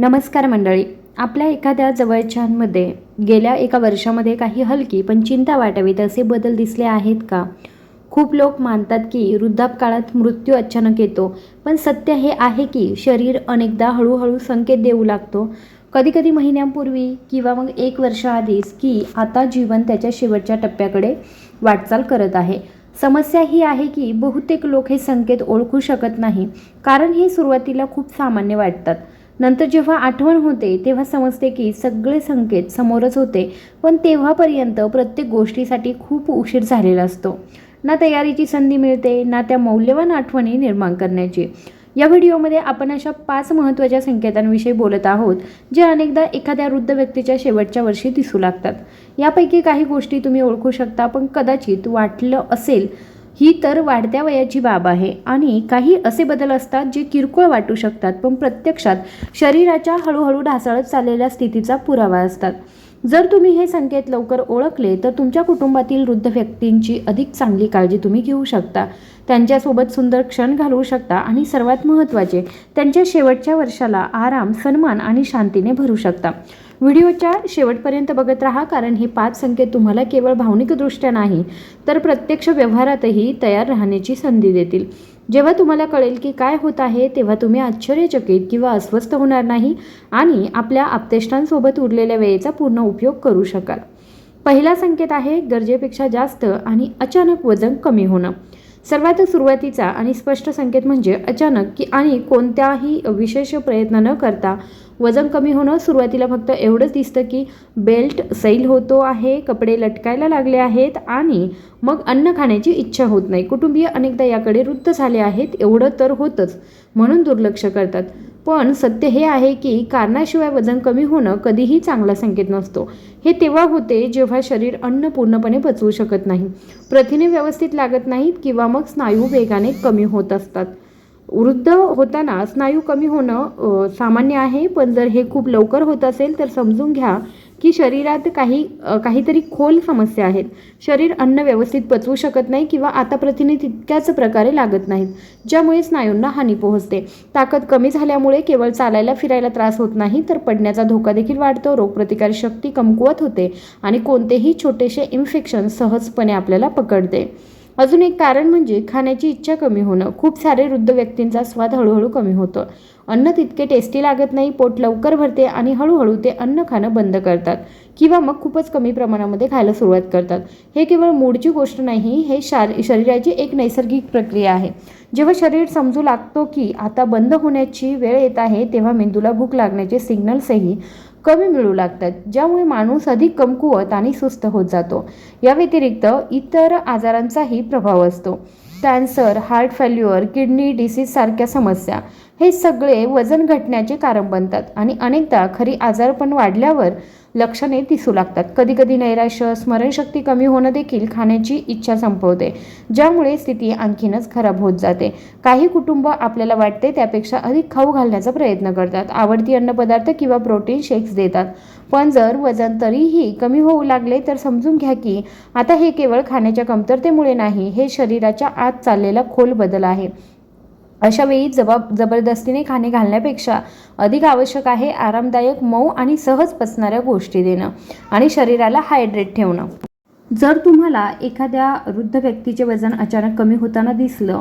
नमस्कार मंडळी. आपल्या एखाद्या जवळच्यांमध्ये गेल्या एका वर्षामध्ये काही हलकी पण चिंता वाटावीत असे बदल दिसले आहेत का? खूप लोक मानतात की वृद्धापकाळात मृत्यू अचानक येतो पण सत्य हे आहे की शरीर अनेकदा हळूहळू संकेत देऊ लागतो. कधीकधी महिन्यांपूर्वी किंवा मग एक वर्षाआधीच की आता जीवन त्याच्या शेवटच्या टप्प्याकडे वाटचाल करत आहे. समस्या ही आहे की बहुतेक लोक हे संकेत ओळखू शकत नाही कारण हे सुरुवातीला खूप सामान्य वाटतात. नंतर जेव्हा आठवण होते तेव्हा समजते की सगळे संकेत समोरच होते. पण तेव्हापर्यंत प्रत्येक गोष्टीसाठी खूप उशीर झालेला असतो. ना तयारीची संधी मिळते ना त्या मौल्यवान आठवणी निर्माण करण्याची. या व्हिडिओमध्ये आपण अशा पाच महत्त्वाच्या संकेतांविषयी बोलत आहोत जे अनेकदा एखाद्या वृद्ध व्यक्तीच्या शेवटच्या वर्षी दिसू लागतात. यापैकी काही गोष्टी तुम्ही ओळखू शकता पण कदाचित वाटलं असेल ही तर वाढत्या वयाची बाब आहे. आणि काही असे बदल असतात जे किरकोळ वाटू शकतात पण प्रत्यक्षात शरीराच्या हळूहळू ढासळत चाललेल्या स्थितीचा पुरावा असतात. जर तुम्ही हे संकेत लवकर ओळखले तर तुमच्या कुटुंबातील वृद्ध व्यक्तींची अधिक चांगली काळजी तुम्ही घेऊ शकता. त्यांच्यासोबत सुंदर क्षण घालवू शकता आणि सर्वात महत्त्वाचे त्यांच्या शेवटच्या वर्षाला आराम सन्मान आणि शांतीने भरू शकता. व्हिडिओच्या शेवटपर्यंत बघत राहा कारण हे पाच संकेत तुम्हाला केवळ भावनिकदृष्ट्या नाही तर प्रत्यक्ष व्यवहारातही तयार राहण्याची संधी देतील. जेव्हा तुम्हाला कळेल की काय होत आहे तेव्हा तुम्ही आश्चर्यचकित किंवा अस्वस्थ होणार नाही आणि आपल्या आपतेष्टांसोबत उरलेल्या वेळेचा पूर्ण उपयोग करू शकाल. पहिला संकेत आहे गरजेपेक्षा जास्त आणि अचानक वजन कमी होणं. सर्वात सुरुवातीचा आणि स्पष्ट संकेत म्हणजे अचानक की आणि कोणत्याही विशेष प्रयत्न न करता वजन कमी होणं सुरुवातीला फक्त एवढंच दिसतं की बेल्ट सैल होतो आहे कपडे लटकायला लागले आहेत आणि मग अन्न खाण्याची इच्छा होत नाही. कुटुंबीय अनेकदा याकडे वृत्त झाले आहेत एवढं तर होतंच म्हणून दुर्लक्ष करतात. पण सत्य हे आहे की कारणाशिवाय वजन कमी होणं कधीही चांगला संकेत नसतो. हे तेव्हा होते जेव्हा शरीर अन्न पूर्णपणे पचवू शकत नाही प्रथिने व्यवस्थित लागत नाहीत किंवा मग स्नायू वेगाने कमी होत असतात. वृद्ध होताना स्नायू कमी होणं सामान्य आहे पण जर हे खूप लवकर होत असेल तर समजून घ्या की शरीरात काही काहीतरी खोल समस्या आहेत. शरीर अन्न व्यवस्थित पचवू शकत नाही किंवा आता प्रथिने तितक्याच प्रकारे लागत नाहीत ज्यामुळे स्नायूंना हानी पोहोचते. ताकद कमी झाल्यामुळे केवळ चालायला फिरायला त्रास होत नाही तर पडण्याचा धोका देखील वाढतो रोगप्रतिकार शक्ती कमकुवत होते आणि कोणतेही छोटेसे इन्फेक्शन सहजपणे आपल्याला पकडते. अजून एक कारण म्हणजे खाण्याची इच्छा कमी होणं. खूप सारे वृद्ध व्यक्तींचा स्वाद हळूहळू कमी होतो. अन्न तितके टेस्टी लागत नाही पोट लवकर भरते आणि हळूहळू ते अन्न खाणं बंद करतात किंवा मग खूपच कमी प्रमाणामध्ये खायला सुरुवात करतात. हे केवळ मूडची गोष्ट नाही हे शार शरीराची एक नैसर्गिक प्रक्रिया आहे. जेव्हा शरीर समजू लागतो की आता बंद होण्याची वेळ येत आहे तेव्हा मेंदूला भूक लागण्याचे सिग्नल्सही कमी मिळू लागतात ज्यामुळे माणूस अधिक कमकुवत आणि सुस्त होत जातो. या व्यतिरिक्त इतर आजारांचाही प्रभाव असतो. Cancer heart failure kidney disease सारख्या समस्या हे सगळे वजन घटण्याचे कारण बनतात आणि अनेकदा खरी आजारपण वाढल्यावर लक्षणे दिसू लागतात. कधीकधी नैराश्य स्मरणशक्ती कमी होणं देखील खाण्याची इच्छा संपवते ज्यामुळे स्थिती आणखीनच खराब होत जाते. काही कुटुंब आपल्याला वाटते त्यापेक्षा अधिक खाऊ घालण्याचा प्रयत्न करतात. आवडती अन्नपदार्थ किंवा प्रोटीन शेक्स देतात. पण जर वजन तरीही कमी होऊ लागले तर समजून घ्या की आता हे केवळ खाण्याच्या कमतरतेमुळे नाही हे शरीराच्या आत चाललेला खोल बदल आहे. अशा वेळी जबाब जबरदस्तीने खाणे घालण्यापेक्षा अधिक आवश्यक आहे आरामदायक मऊ आणि सहज पसणाऱ्या गोष्टी देणं आणि शरीराला हायड्रेट ठेवणं. जर तुम्हाला एखाद्या वृद्ध व्यक्तीचे वजन अचानक कमी होताना दिसलं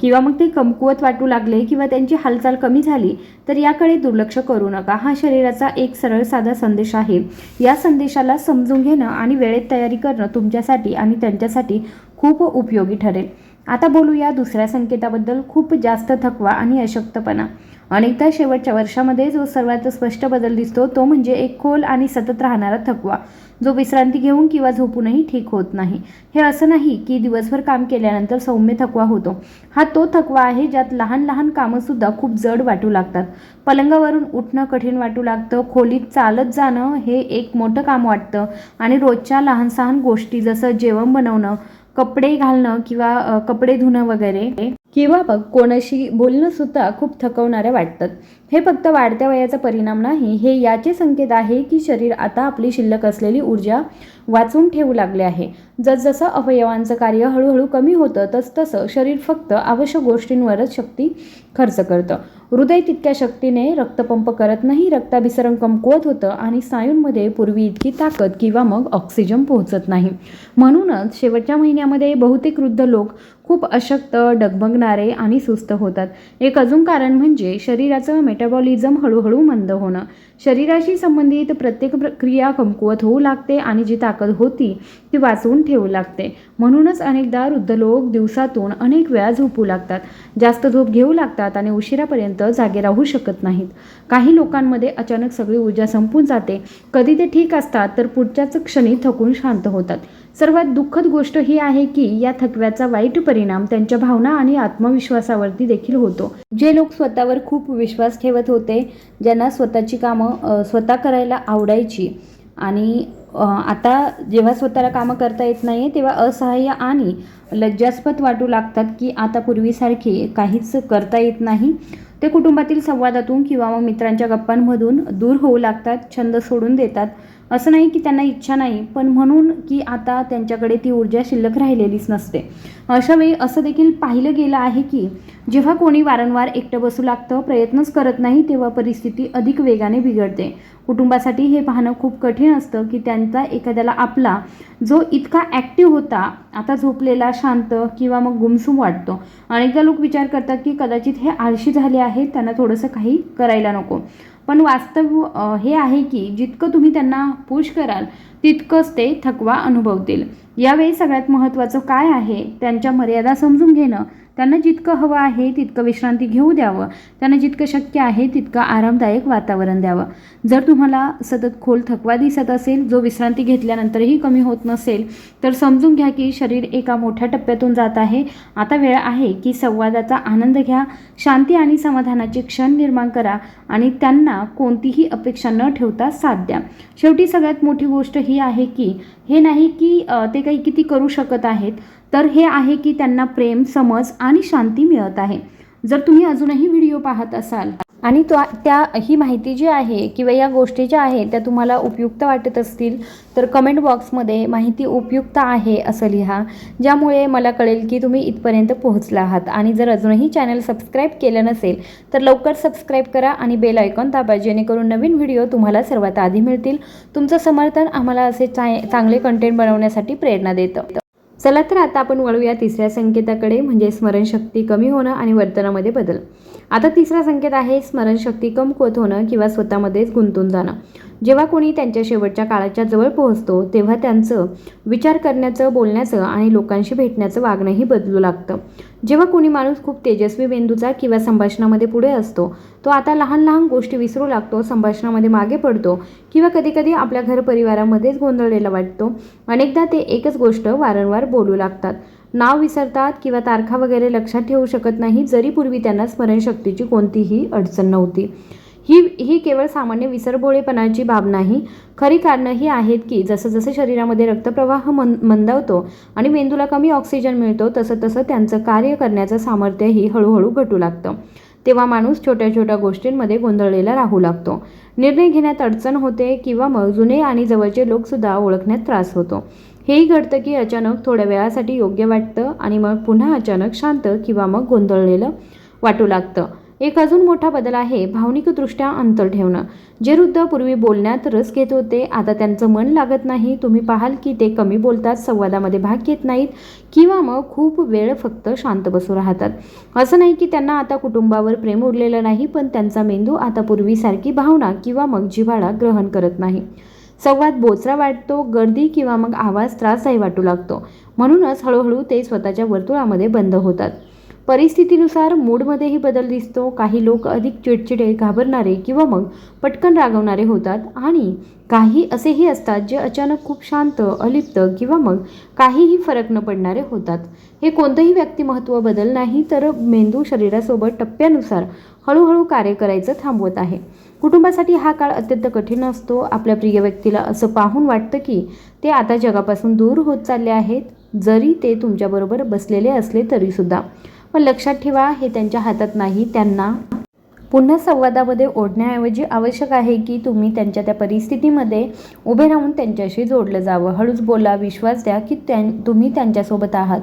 किंवा मग ते कमकुवत वाटू लागले किंवा त्यांची हालचाल कमी झाली तर याकडे दुर्लक्ष करू नका. हा शरीराचा एक सरळ साधा संदेश आहे. या संदेशाला समजून घेणं आणि वेळेत तयारी करणं तुमच्यासाठी आणि त्यांच्यासाठी खूप उपयोगी ठरेल. आता बोलूया दुसऱ्या संकेताबद्दल. खूप जास्त थकवा आणि अशक्तपणा. अनेकदा शेवटच्या वर्षामध्ये जो सर्वात स्पष्ट बदल दिसतो तो म्हणजे एक खोल आणि सतत राहणारा थकवा. जो विश्रांती घेऊन किंवा झोपूनही ठीक होत नाही. हे असं नाही की दिवसभर काम केल्यानंतर सौम्य थकवा होतो. हा तो थकवा आहे ज्यात लहान लहान कामंसुद्धा खूप जड वाटू लागतात. पलंगावरून उठणं कठीण वाटू लागतं. खोलीत चालत जाणं हे एक मोठं काम वाटतं. आणि रोजच्या लहान सहान गोष्टी जसं जेवण बनवणं कपडे घालणं किंवा कपडे धुणं वगैरे किंवा मग कोणाशी बोलणं सुद्धा खूप थकवणारे वाटतात हे फक्त वाढत्या वयाचा परिणाम नाही हे याचे संकेत आहे की शरीर आता आपली शिल्लक असलेली ऊर्जा वाचून ठेवू लागले आहे. जसजसं अवयवांचं कार्य हळूहळू कमी होतं तसतसं शरीर फक्त आवश्यक गोष्टींवरच शक्ती खर्च करतं. हृदय तितक्या शक्तीने रक्तपंप करत नाही रक्ताभिसरण कमकुवत होतं आणि स्नायूंमध्ये पूर्वी इतकी ताकद किंवा मग ऑक्सिजन पोहोचत नाही. म्हणूनच शेवटच्या महिन्यामध्ये बहुतेक वृद्ध लोक खूप अशक्त डगमगणारे आणि सुस्त होतात. एक अजून कारण म्हणजे शरीराचं मेटाबॉलिझम हळूहळू मंद होणं. शरीराशी संबंधित प्रत्येक प्रक्रिया कमकुवत होऊ लागते आणि जी ताकद होती ती वाचवून ठेवू लागते. म्हणूनच अनेकदा वृद्ध लोक दिवसातून अनेक वेळा झोपू लागतात. जास्त झोप घेऊ लागतात आणि उशिरापर्यंत जागे राहू शकत नाहीत. काही लोकांमध्ये अचानक सगळी ऊर्जा संपून जाते. कधी ते ठीक असतात तर पुढच्याच क्षणी थकून शांत होतात. सर्वात दुःखद गोष्ट ही आहे की या थकव्याचा वाईट परिणाम त्यांच्या भावना आणि आत्मविश्वासावरती देखील होतो. जे लोक स्वतःवर खूप विश्वास ठेवत होते ज्यांना स्वतःची कामं स्वतः करायला आवडायची आणि आता जेव्हा स्वतःला कामं करता येत नाही तेव्हा असहाय्य आणि लज्जास्पद वाटू लागतात की आता पूर्वीसारखे काहीच करता येत नाही. ते कुटुंबातील संवादातून किंवा मग मित्रांच्या गप्पांमधून दूर होऊ लागतात छंद सोडून देतात. असं नाही की त्यांना इच्छा नाही पण म्हणून की आता त्यांच्याकडे ती ऊर्जा शिल्लक राहिलेलीच नसते. अशा वेळी असं देखील पाहिलं गेलं आहे की जेव्हा कोणी वारंवार एकटं बसू लागतं प्रयत्नच करत नाही तेव्हा परिस्थिती अधिक वेगाने बिघडते. कुटुंबासाठी हे पाहणं खूप कठीण असतं की त्यांचा एखाद्याला आपला जो इतका ॲक्टिव्ह होता आता झोपलेला शांत किंवा मग गुमसुम वाटतो. अनेकदा लोक विचार करतात की कदाचित हे आळशी झाले आहेत त्यांना थोडंसं काही करायला नको. पण वास्तव हे आहे की जितकं तुम्ही त्यांना पुश कराल तितकंच ते थकवा अनुभवतील. यावेळी सगळ्यात महत्त्वाचं काय आहे? त्यांच्या मर्यादा समजून घेणं. त्यांना जितकं हवं आहे तितकं विश्रांती घेऊ द्यावं. त्यांना जितकं शक्य आहे तितकं आरामदायक वातावरण द्यावं. जर तुम्हाला सतत खोल थकवा दिसत असेल जो विश्रांती घेतल्यानंतरही कमी होत नसेल तर समजून घ्या की शरीर एका मोठ्या टप्प्यातून जात आहे. आता वेळ आहे की संवादाचा आनंद घ्या. शांती आणि समाधानाचे क्षण निर्माण करा आणि त्यांना कोणतीही अपेक्षा न ठेवता साथ द्या. शेवटी सगळ्यात मोठी गोष्ट ही आहे की हे नाही की ते काही किती करू शकत आहेत. तर हे आहे की त्यांना प्रेम समज आणि शांती मिळत आहे. जर तुम्ही अजूनही व्हिडिओ पाहत असाल आणि तो त्या ही माहिती जी आहे किंवा या गोष्टी ज्या आहेत त्या तुम्हाला उपयुक्त वाटत असतील तर कमेंट बॉक्समध्ये माहिती उपयुक्त आहे असं लिहा ज्यामुळे मला कळेल की तुम्ही इथपर्यंत पोहोचला आहात. आणि जर अजूनही चॅनल सबस्क्राईब केलं नसेल तर लवकर सबस्क्राईब करा आणि बेल आयकॉन दाबा जेणेकरून नवीन व्हिडिओ तुम्हाला सर्वात आधी मिळतील. तुमचं समर्थन आम्हाला असे चांगले कंटेंट बनवण्यासाठी प्रेरणा देतं. चला तर आता आपण वळूया तिसऱ्या संकेताकडे म्हणजे स्मरणशक्ती कमी होणं आणि वर्तनामध्ये बदल. आता तिसरा संकेत आहे स्मरणशक्ती कमकुवत होणं किंवा स्वतःमध्येच गुंतून जाणं. जेव्हा कोणी त्यांच्या शेवटच्या काळाच्या जवळ पोहोचतो तेव्हा त्यांचं विचार करण्याचं बोलण्याचं आणि लोकांशी भेटण्याचं वागणंही बदलू लागतं. जेव्हा कोणी माणूस खूप तेजस्वी मेंदूचा किंवा संभाषणामध्ये पुढे असतो तो आता लहान लहान गोष्टी विसरू लागतो संभाषणामध्ये मागे पडतो किंवा कधीकधी आपल्या घर परिवारामध्येच गोंधळलेला वाटतो. अनेकदा ते एकच गोष्ट वारंवार बोलू लागतात. नाव विसरतात किंवा तारखा वगैरे लक्षात ठेवू शकत नाही जरी पूर्वी त्यांना स्मरणशक्तीची कोणतीही अडचण नव्हती. ही ही केवळ सामान्य विसरभोळेपणाची बाब नाही. खरी कारणं ही आहेत की जसं जसं शरीरामध्ये रक्तप्रवाह मन मंदावतो आणि मेंदूला कमी ऑक्सिजन मिळतो तसं तसं त्यांचं कार्य करण्याचं सामर्थ्यही हळूहळू घटू लागतं. तेव्हा माणूस छोट्या छोट्या गोष्टींमध्ये गोंधळलेला राहू लागतो. निर्णय घेण्यात अडचण होते किंवा मग जुने आणि जवळचे लोकसुद्धा ओळखण्यात त्रास होतो. हेही घडतं की अचानक थोड्या वेळासाठी योग्य वाटतं आणि मग पुन्हा अचानक शांत किंवा मग गोंधळलेलं वाटू लागतं. एक अजून मोठा बदल आहे भावनिकदृष्ट्या अंतर ठेवणं. जे वृद्ध पूर्वी बोलण्यात रस घेत होते आता त्यांचं मन लागत नाही. तुम्ही पाहाल की ते कमी बोलतात संवादामध्ये भाग घेत नाहीत किंवा मग खूप वेळ फक्त शांत बसू राहतात. असं नाही की त्यांना आता कुटुंबावर प्रेम उरलेलं नाही पण त्यांचा मेंदू आता पूर्वीसारखी भावना किंवा मग जिव्हाळा ग्रहण करत नाही. संवाद बोचरा वाटतो गर्दी किंवा मग आवाज त्रासदायी वाटू लागतो. म्हणूनच हळूहळू ते स्वतःच्या वर्तुळामध्ये बंद होतात. परिस्थितीनुसार मूडमध्येही बदल दिसतो. काही लोक अधिक चिडचिडे घाबरणारे किंवा मग पटकन रागवणारे होतात. आणि काही असेही असतात जे अचानक खूप शांत अलिप्त किंवा मग काहीही फरक न पडणारे होतात. हे कोणतंही व्यक्तिमत्व बदल नाही तर मेंदू शरीरासोबत टप्प्यानुसार हळूहळू कार्य करायचं थांबवत आहे. कुटुंबासाठी हा काळ अत्यंत कठीण असतो. आपल्या प्रिय व्यक्तीला असं पाहून वाटतं की ते आता जगापासून दूर होत चालले आहेत. जरी ते तुमच्याबरोबर बसलेले असले तरीसुद्धा. पण लक्षात ठेवा हे त्यांच्या हातात नाही त्यांना पुन्हा संवादामध्ये ओढण्याऐवजी आवश्यक आहे की तुम्ही त्यांच्या त्या परिस्थितीमध्ये उभे राहून त्यांच्याशी जोडलं जावं. हळूच बोला विश्वास द्या की त्यां तुम्ही त्यांच्यासोबत आहात.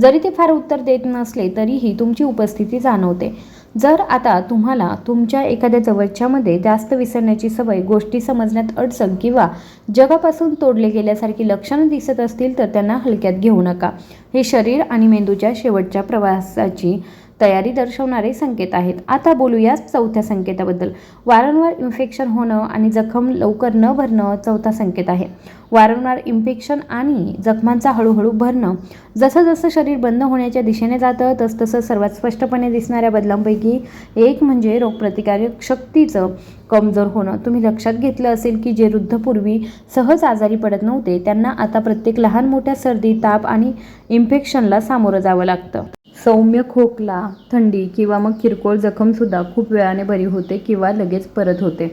जरी ते फार उत्तर देत नसले तरीही तुमची उपस्थिती जाणवते. जर आता तुम्हाला तुमच्या एखाद्या जवळच्यामध्ये जास्त विसरण्याची सवय गोष्टी समजण्यात अडचण किंवा जगापासून तोडले गेल्यासारखी लक्षणं दिसत असतील तर त्यांना हलक्यात घेऊ नका. हे शरीर आणि मेंदूच्या शेवटच्या प्रवासाची तयारी दर्शवणारे संकेत आहेत. आता बोलूया चौथ्या संकेताबद्दल. वारंवार इन्फेक्शन होणं आणि जखम लवकर न भरणं चौथा संकेत आहे. वारंवार इन्फेक्शन आणि जखमांचा हळूहळू भरणं. जसं जसं शरीर बंद होण्याच्या दिशेने जातं तसतसं सर्वात स्पष्टपणे दिसणाऱ्या बदलांपैकी एक म्हणजे रोगप्रतिकारक शक्तीचं कमजोर होणं. तुम्ही लक्षात घेतलं असेल की जे वृद्धपूर्वी सहज आजारी पडत नव्हते त्यांना आता प्रत्येक लहान मोठ्या सर्दी ताप आणि इन्फेक्शनला सामोरं जावं लागतं. सौम्य खोकला थंडी किंवा मग किरकोळ जखमसुद्धा खूप वेळाने बरी होते किंवा लगेच परत होते.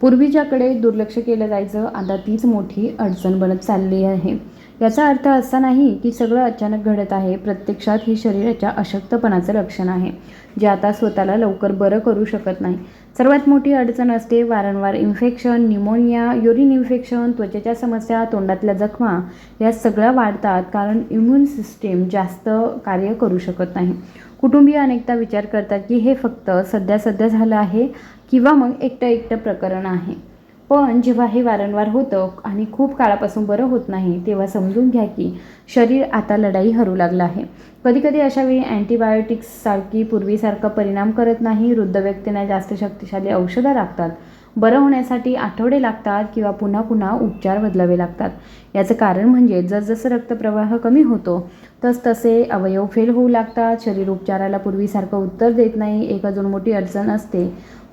पूर्वी ज्याकडे दुर्लक्ष केलं जायचं आता तीच मोठी अडचण बनत चालली आहे. याचा अर्थ असा नाही की सगळं अचानक घडत आहे प्रत्यक्षात हे शरीराच्या अशक्तपणाचं लक्षण आहे जे आता स्वतःला लवकर बरं करू शकत नाही. सर्वात मोठी अडचण असते वारंवार इन्फेक्शन निमोनिया युरिन इन्फेक्शन त्वचेच्या समस्या तोंडातल्या जखमा या सगळ्या वाढतात कारण इम्युन सिस्टीम जास्त कार्य करू शकत नाही. कुटुंबीय अनेकदा विचार करतात की हे फक्त सध्या सध्या झालं आहे किंवा मग एकटं एकटं प्रकरण आहे. पण जेव्हा हे वारंवार होतं आणि खूप काळापासून बरं होत नाही तेव्हा समजून घ्या की शरीर आता लढाई हरू लागलं आहे. कधीकधी अशावेळी अँटीबायोटिक्ससारखी पूर्वीसारखा परिणाम करत नाही वृद्ध व्यक्तींना जास्त शक्तिशाली औषधं लागतात. बरं होण्यासाठी आठवडे लागतात किंवा पुन्हा पुन्हा उपचार बदलावे लागतात. याचं कारण म्हणजे जसजसं रक्तप्रवाह कमी होतो तसतसे अवयव फेल होऊ लागतात शरीर उपचाराला पूर्वीसारखं उत्तर देत नाही एक अजून मोठी अडचण असते.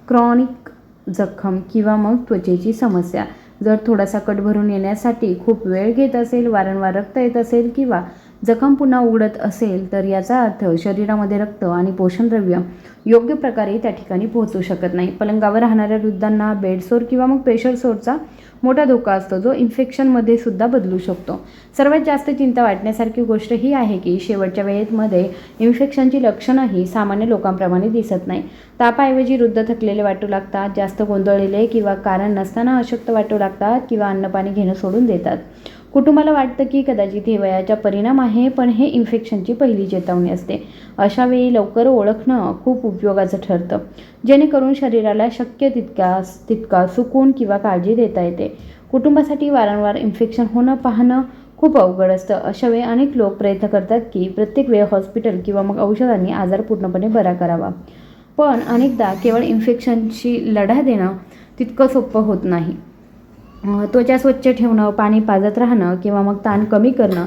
क्रॉनिक जखम किंवा मग त्वचेची समस्या. जर थोडासा कट भरून येण्यासाठी खूप वेळ घेत असेल वारंवार रक्त येत असेल किंवा जखम पुन्हा उघडत असेल तर याचा अर्थ शरीरामध्ये रक्त आणि पोषणद्रव्य योग्य प्रकारे त्या ठिकाणी पोहोचू शकत नाही. पलंगावर राहणाऱ्या वृद्धांना बेडसोर किंवा मग प्रेशर सोरचा मोठा धोका असतो जो इन्फेक्शनमध्ये सुद्धा बदलू शकतो. सर्वात जास्त चिंता वाटण्यासारखी गोष्ट ही आहे की शेवटच्या वेळेमध्ये इन्फेक्शनची लक्षणंही सामान्य लोकांप्रमाणे दिसत नाही. तापाऐवजी वृद्ध थकलेले वाटू लागतात जास्त गोंधळलेले किंवा कारण नसताना अशक्त वाटू लागतात किंवा अन्नपाणी घेणं सोडून देतात. कुटुंबाला वाटतं की कदाचित हे वयाचा परिणाम आहे पण हे इन्फेक्शनची पहिली चेतावणी असते. अशा वेळी लवकर ओळखणं खूप उपयोगाचं ठरतं. जेणेकरून शरीराला शक्य तितका तितका सुकून किंवा काळजी देता येते. कुटुंबासाठी वारंवार इन्फेक्शन होणं पाहणं खूप अवघड असतं. अशा वेळी अनेक लोक प्रयत्न करतात की प्रत्येक वेळ हॉस्पिटल किंवा मग औषधांनी आजार पूर्णपणे बरा करावा. पण अनेकदा केवळ इन्फेक्शनशी लढा देणं तितकं सोपं होत नाही. त्वचा स्वच्छ ठेवणं पाणी पाजत राहणं किंवा मग ताण कमी करणं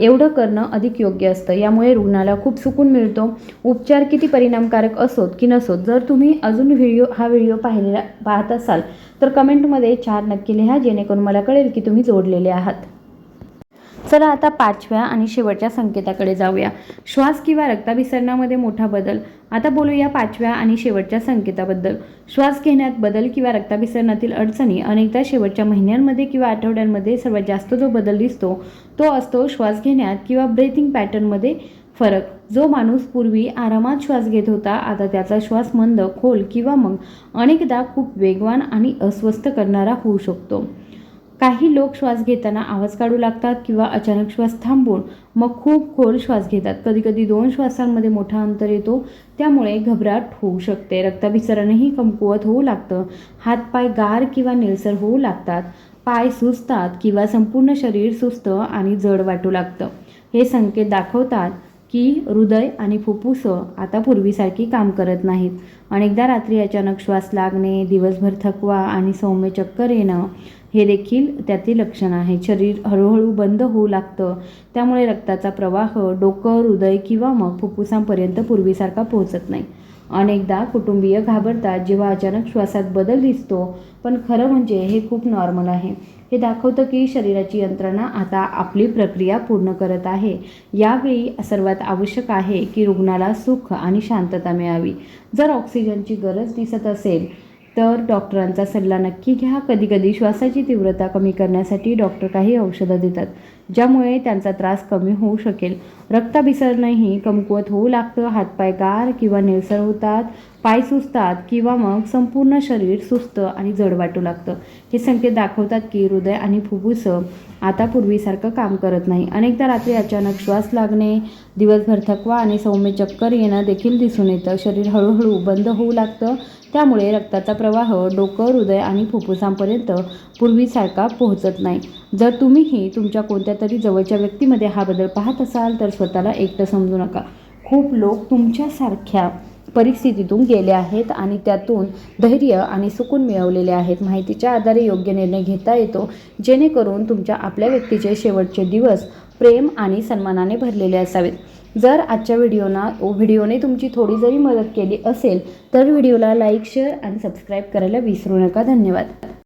एवढं करणं अधिक योग्य असतं. यामुळे रुग्णाला खूप सुकून मिळतो. उपचार किती परिणामकारक असोत की नसोत जर तुम्ही अजून व्हिडिओ हा व्हिडिओ पाहिलेला पाहत असाल तर कमेंटमध्ये चार नक्की लिहा जेणेकरून मला कळेल की तुम्ही जोडलेले आहात. चला आता पाचव्या आणि शेवटच्या संकेताकडे जाऊया. श्वास किंवा रक्ताभिसरणामध्ये मोठा बदल. आता बोलूया पाचव्या आणि शेवटच्या संकेताबद्दल. श्वास घेण्यात बदल किंवा रक्ताभिसरणातील अडचणी अनेकदा शेवटच्या महिन्यांमध्ये किंवा आठवड्यांमध्ये सर्वात जास्त जो बदल दिसतो तो असतो श्वास घेण्यात किंवा ब्रेथिंग पॅटर्नमध्ये फरक. जो माणूस पूर्वी आरामात श्वास घेत होता आता त्याचा श्वास मंद खोल किंवा मग अनेकदा खूप वेगवान आणि अस्वस्थ करणारा होऊ शकतो. काही लोक श्वास घेताना आवाज काढू लागतात किंवा अचानक श्वास थांबून मग खूप खोल श्वास घेतात. कधीकधी दोन श्वासांमध्ये मोठा अंतर येतो त्यामुळे घबराट होऊ शकते. रक्ताभिसरणही कमकुवत होऊ लागतं. हातपाय गार किंवा निळसर होऊ लागतात. पाय सुजतात किंवा संपूर्ण शरीर सुस्त आणि जड वाटू लागतं. हे संकेत दाखवतात की हृदय आणि फुफ्फुसं आता पूर्वीसारखी काम करत नाहीत. अनेकदा रात्री अचानक श्वास लागणे दिवसभर थकवा आणि सौम्य चक्कर येणं हे देखील त्यातील लक्षण आहे. शरीर हळूहळू बंद होऊ लागतं. त्यामुळे रक्ताचा प्रवाह डोकं हृदय किंवा मग फुफ्फुसांपर्यंत पूर्वीसारखा पोहोचत नाही. अनेकदा कुटुंबीय घाबरतात जेव्हा अचानक श्वासात बदल दिसतो पण खरं म्हणजे हे खूप नॉर्मल आहे. हे दाखवतं की शरीराची यंत्रणा आता आपली प्रक्रिया पूर्ण करत आहे. यावेळी सर्वात आवश्यक आहे की रुग्णाला सुख आणि शांतता मिळावी. जर ऑक्सिजनची गरज दिसत असेल तर डॉक्टरांचा सल्ला नक्की घ्या. कधीकधी श्वासाची तीव्रता कमी करण्यासाठी डॉक्टर काही औषधं देतात ज्यामुळे त्यांचा त्रास कमी होऊ शकेल. रक्ताभिसरणही कमकुवत होऊ लागतं. हातपाय गार किंवा निळसर होतात. पाय सुस्तात किंवा मग संपूर्ण शरीर सुस्त आणि जड वाटू लागतं. हे संकेत दाखवतात की हृदय आणि फुफ्फुस आता पूर्वीसारखं काम करत नाही. अनेकदा रात्री अचानक श्वास लागणे दिवसभर थकवा आणि सौम्य चक्कर येणं देखील दिसून येतं. शरीर हळूहळू बंद होऊ लागतं. त्यामुळे रक्ताचा प्रवाह डोकं हृदय आणि फुफ्फुसांपर्यंत पूर्वीसारखा पोहोचत नाही. जर तुम्हीही तुमच्या कोणत्या तरी जवळच्या व्यक्तीमध्ये हा बदल पाहत असाल तर स्वतःला एकटं समजू नका. खूप लोक तुमच्यासारख्या परिस्थितीतून गेले आहेत आणि त्यातून धैर्य आणि सुकून मिळवलेले आहेत. माहितीच्या आधारे योग्य निर्णय घेता येतो. जेणेकरून तुमच्या आपल्या व्यक्तीचे शेवटचे दिवस प्रेम आणि सन्मानाने भरलेले असावेत. जर आजच्या व्हिडिओना व्हिडिओने तुमची थोडी जरी मदत केली असेल तर व्हिडिओला लाईक शेअर आणि सबस्क्राईब करायला विसरू नका. धन्यवाद.